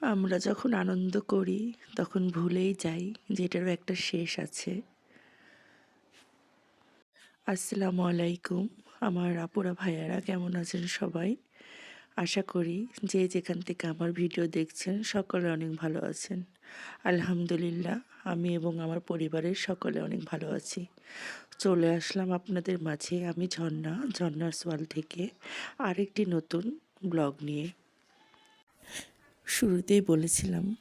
আমরা যখন আনন্দ করি, তখন ভুলেই যাই যে এটারও একটা শেষ আছে। আসসালামু আলাইকুম। আমার আপুরা ভাইয়ারা কেমন আছেন সবাই? আশা করি যে যেখান থেকে আমার ভিডিও দেখছেন, সকলে অনেক ভালো আছেন। আলহামদুলিল্লাহ, আমি এবং আমার পরিবারের সকলে অনেক ভালো আছি। চলে আসলাম আপনাদের মাঝে আমি ঝর্ণা, ঝর্ণার সোয়াল থেকে আরেকটি নতুন ব্লগ নিয়ে। শুরুতেই বলেছিলাম,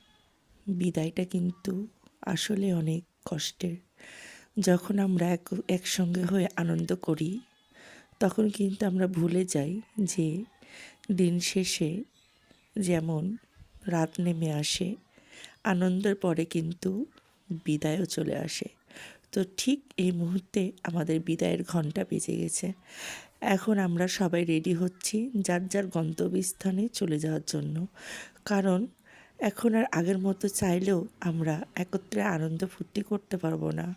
বিদায়টা কিন্তু আসলে অনেক কষ্টের। যখন আমরা এক, একসঙ্গে হয়ে আনন্দ করি, তখন কিন্তু আমরা ভুলে যাই যে দিন শেষে যেমন রাত নেমে আসে, আনন্দের পরে কিন্তু বিদায়ও চলে আসে। তো ঠিক এই মুহূর্তে আমাদের বিদায়ের ঘণ্টা বেজে গেছে। এখন আমরা সবাই রেডি হচ্ছি যার যার গন্তব্যস্থানে চলে যাওয়ার জন্য। কারণ এখন আর আগের মতো চাইলেও আমরা একত্রে আনন্দ ফুর্তি করতে পারব না।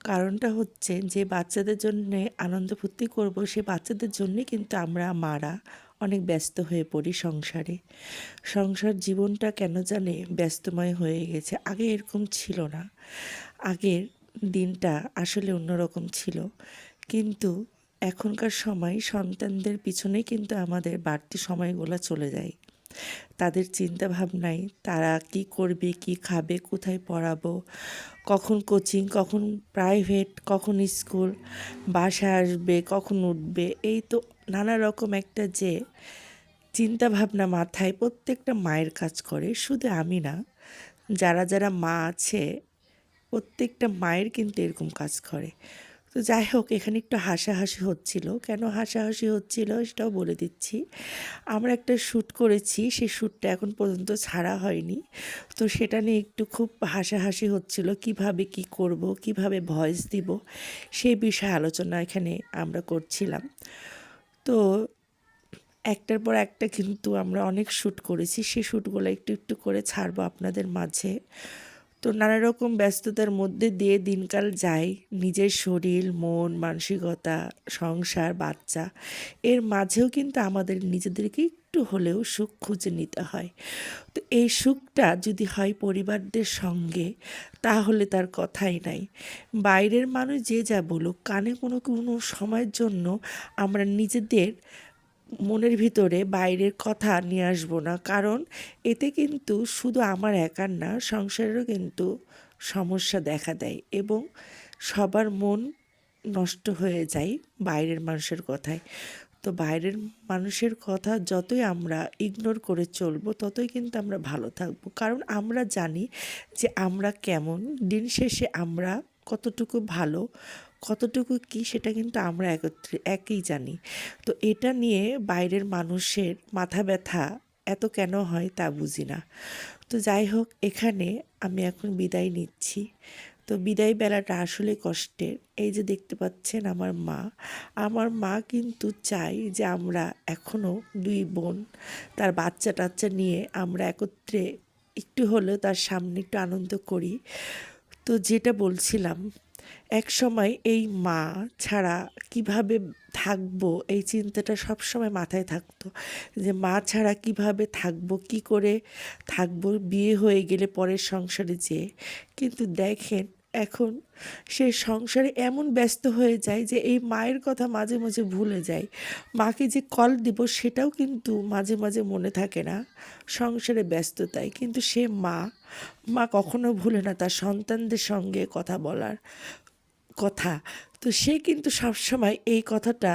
কারণটা হচ্ছে যে বাচ্চাদের জন্যে আনন্দ ফুর্তি করব, সে বাচ্চাদের জন্যে কিন্তু আমরা মারা অনেক ব্যস্ত হয়ে পড়ি সংসারে। সংসার জীবনটা কেন জানে ব্যস্তময় হয়ে গেছে, আগে এরকম ছিল না। আগের দিনটা আসলে অন্যরকম ছিল। কিন্তু এখনকার সময় সন্তানদের পিছনেই কিন্তু আমাদের বাড়তি সময়গুলো চলে যায়। তাদের চিন্তা ভাবনায় তারা কি করবে, কি খাবে, কোথায় পড়াবো, কখন কোচিং, কখন প্রাইভেট, কখন স্কুল, বাসায় আসবে, কখন উঠবে, এই তো নানা রকম একটা যে চিন্তা ভাবনা মাথায় প্রত্যেকটা মায়ের কাজ করে, শুধু আমি না, যারা যারা মা আছে, প্রত্যেকটা মায়ের কিন্তু এরকম কাজ করে। তো যাই হোক, এখানে একটু হাসাহাসি হচ্ছিল। কেন হাসাহাসি হচ্ছিল সেটাও বলে দিচ্ছি। আমরা একটা শ্যুট করেছি, সেই শ্যুটটা এখন পর্যন্ত ছাড়া হয়নি। তো সেটা নিয়ে একটু খুব হাসাহাসি হচ্ছিল, কীভাবে কি করব, কীভাবে ভয়েস দিব সেই বিষয়ে আলোচনা এখানে আমরা করছিলাম। তো একটার পর একটা কিন্তু আমরা অনেক শ্যুট করেছি, সেই শ্যুটগুলো একটু একটু করে ছাড়বো আপনাদের মাঝে। তো নানা রকম ব্যস্ততার মধ্যে দিয়ে দিনকাল যায়। নিজের শরীর, মন, মানসিকতা, সংসার, বাচ্চা, এর মাঝেও কিন্তু আমাদের নিজেদেরকে একটু হলেও সুখ খুঁজে নিতে হয়। তো এই সুখটা যদি হয় পরিবারদের সঙ্গে, তাহলে তার কথাই নাই। বাইরের মানুষ যে যা বলুক, কানে কোনো কোনো সময়ের জন্য আমরা নিজেদের মনের ভিতরে বাইরের কথা নিয়ে আসব না। কারণ এতে কিন্তু শুধু আমার একার না, সংসারেরও কিন্তু সমস্যা দেখা দেয় এবং সবার মন নষ্ট হয়ে যায় বাইরের মানুষের কথায়। তো বাইরের মানুষের কথা যতই আমরা ইগনোর করে চলবো, ততই কিন্তু আমরা ভালো থাকব। কারণ আমরা জানি যে আমরা কেমন, দিন শেষে আমরা কতটুকু ভালো কতটুকু কি সেটা কিন্তু আমরা একত্রে, একই জানি। তো এটা নিয়ে বাইরের মানুষের মাথা ব্যথা এত কেন হয় তা বুঝি না। তো যাই হোক, এখানে আমি এখন বিদায় নিচ্ছি। তো বিদায় বেলাটা আসলে কষ্টের। এই যে দেখতে পাচ্ছেন আমার মা। আমার মা কিন্তু চাই যে আমরা এখনও দুই বোন, তার বাচ্চা টাচ্চা নিয়ে আমরা একত্রে একটু হলেও তার সামনে একটু আনন্দ করি। তো যেটা বলছিলাম এক সময় এই মা ছাড়া কীভাবে থাকব, এই চিন্তাটা সব সময় মাথায় থাকতো যে মা ছাড়া কীভাবে থাকব, কি করে থাকব, বিয়ে হয়ে গেলে পরের সংসারে যেয়ে কিন্তু দেখেন এখন সে সংসারে এমন ব্যস্ত হয়ে যায় যে এই মায়ের কথা মাঝে মাঝে ভুলে যায়। মাকে যে কল দিব সেটাও কিন্তু মাঝে মাঝে মনে থাকে না। সংসারে ব্যস্ততায়। কিন্তু সে মা মা কখনো ভুলে না তার সন্তানদের সঙ্গে কথা বলার। কথা। তো সে কিন্তু সবসময় এই কথাটা,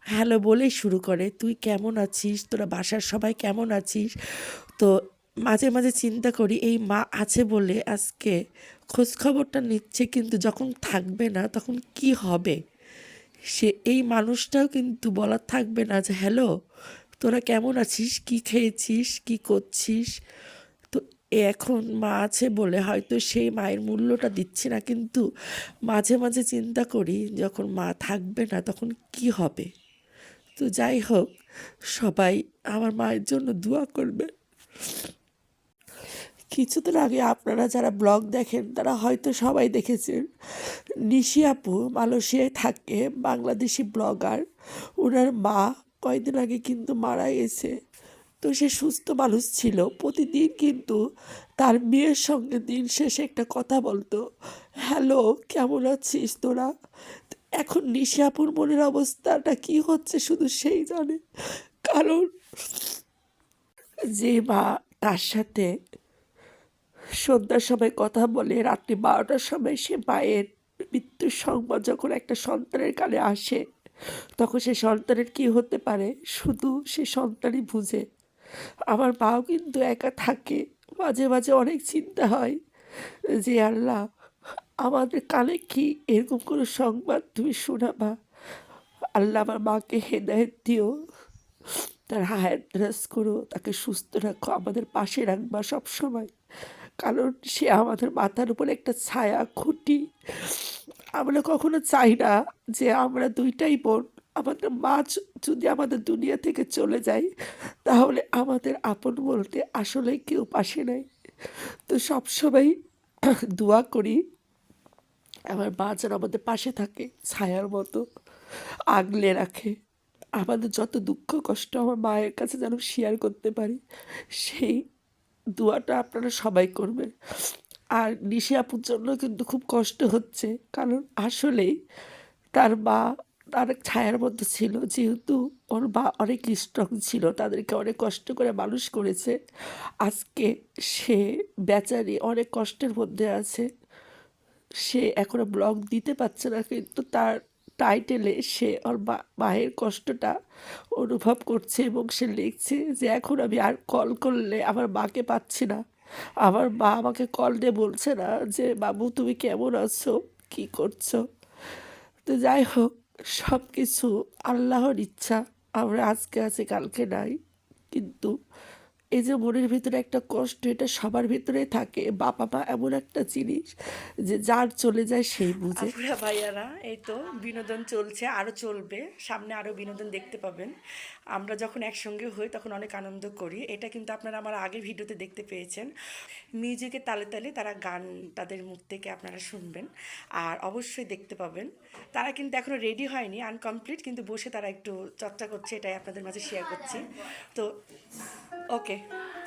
হ্যালো বলেই শুরু করে, তুই কেমন আছিস? তোরা বাসার সবাই কেমন আছিস? তো মাঝে মাঝে চিন্তা করি, এই মা আছে বলে আজকে খোঁজখবরটা নিচ্ছে কিন্তু যখন থাকবে না, তখন কি হবে? সে, এই মানুষটাও কিন্তু বলার থাকবে না যে, হ্যালো, তোরা কেমন আছিস? কি খেয়েছিস? কি করছিস? তো এখন মা আছে বলে হয়তো সেই মায়ের মূল্যটা দিচ্ছে না, কিন্তু মাঝে মাঝে চিন্তা করি যখন মা থাকবে না তখন কি হবে। তো যাই হোক, সবাই আমার মায়ের জন্য দোয়া করবে কিছুদিন আগে আপনারা যারা ব্লগ দেখেন, তারা হয়তো সবাই দেখেছেন, নিশি আপু মালয়েশিয়ায় থাকে, বাংলাদেশি ব্লগার। ওনার মা কয়েকদিন আগে কিন্তু মারা গেছে। তো সে সুস্থ মানুষ ছিল। প্রতিদিন কিন্তু তার মেয়ের সঙ্গে দিন শেষে একটা কথা বলতো, হ্যালো, কেমন আছিস তোরা? এখন নিশাপুর মনের অবস্থাটা কি হচ্ছে শুধু সেই জানে। কারণ যে মা তার সাথে সন্ধ্যার সময় কথা বলে, রাত্রি বারোটার সময় সে মায়ের মৃত্যুর সংবাদ যখন একটা সন্তানের কানে আসে, তখন সে সন্তানের কি হতে পারে? শুধু সে সন্তানই বুঝে। আমার মাও কিন্তু একা থাকে। মাঝে মাঝে অনেক চিন্তা হয় যে, আল্লাহ, আমাদের কানে কি এরকম কোনো সংবাদ তুমি শোনাবা? আল্লাহ আমার মাকে হেদায়ত দিও। তার হায়াত দ্রাস করো। তাকে সুস্থ রাখো। আমাদের পাশে রাখবা সব সময় কারণ সে আমাদের মাথার উপর একটা ছায়া খুঁটি। আমরা কখনো চাই না যে, আমরা দুইটাই বোন। আমাদের মা য- যদি আমাদের দুনিয়া থেকে চলে যায়, তাহলে আমাদের আপন বলতে আসলে কেউ পাশে নাই। তো সবসময় দোয়া করি, আমার মা যেন আমাদের পাশে থাকে, ছায়ার মতো আগলে রাখে। আমাদের যত দুঃখ কষ্ট আমার মায়ের কাছে যেন শেয়ার করতে পারি, সেই দোয়াটা আপনারা সবাই করবেন। আর নিশি আপুর জন্য কিন্তু খুব কষ্ট হচ্ছে, কারণ আসলেই তার মা তার ছায়ার মধ্যে ছিল, যেহেতু ওর মা অনেক স্ট্রং ছিল, তাদেরকে অনেক কষ্ট করে মানুষ করেছে। আজকে সে বেচারি অনেক কষ্টের মধ্যে আছে। সে এখনও ব্লগ দিতে পারছে না, কিন্তু তার টাইটেলে সে ওর মায়ের কষ্টটা অনুভব করছে এবং সে লিখছে যে, এখন আমি আর কল করলে আমার মাকে পাচ্ছি না। আমার মা আমাকে কল দিয়ে বলছে না যে, বাবু তুমি কেমন আছো? কী করছ? তো যাই হোক সব কিছু আল্লাহর ইচ্ছা। আমরা আজকে আছি কালকে নাই। কিন্তু এই যে মনের ভিতরে একটা কষ্ট, এটা সবার ভিতরে থাকে। বাবা মা এমন একটা জিনিস যে যার চলে যায় সেই বুঝে। ভাইয়ারা, এই তো বিনোদন চলছে আরও চলবে। সামনে আরও বিনোদন দেখতে পাবেন। আমরা যখন একসঙ্গে হই তখন অনেক আনন্দ করি। এটা কিন্তু আপনারা আমার আগের ভিডিওতে দেখতে পেয়েছেন। মিউজিকের তালে তালে তারা গান তাদের মুখ থেকে আপনারা শুনবেন আর অবশ্যই দেখতে পাবেন। তারা কিন্তু এখনও রেডি হয়নি আনকমপ্লিট কিন্তু বসে তারা একটু চর্চা করছে, এটাই আপনাদের মাঝে শেয়ার করছি। তো ওকে চলি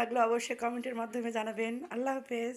লাগল অবশ্যই কমেন্টের মাধ্যমে জানাবেন। আল্লাহ হাফেজ।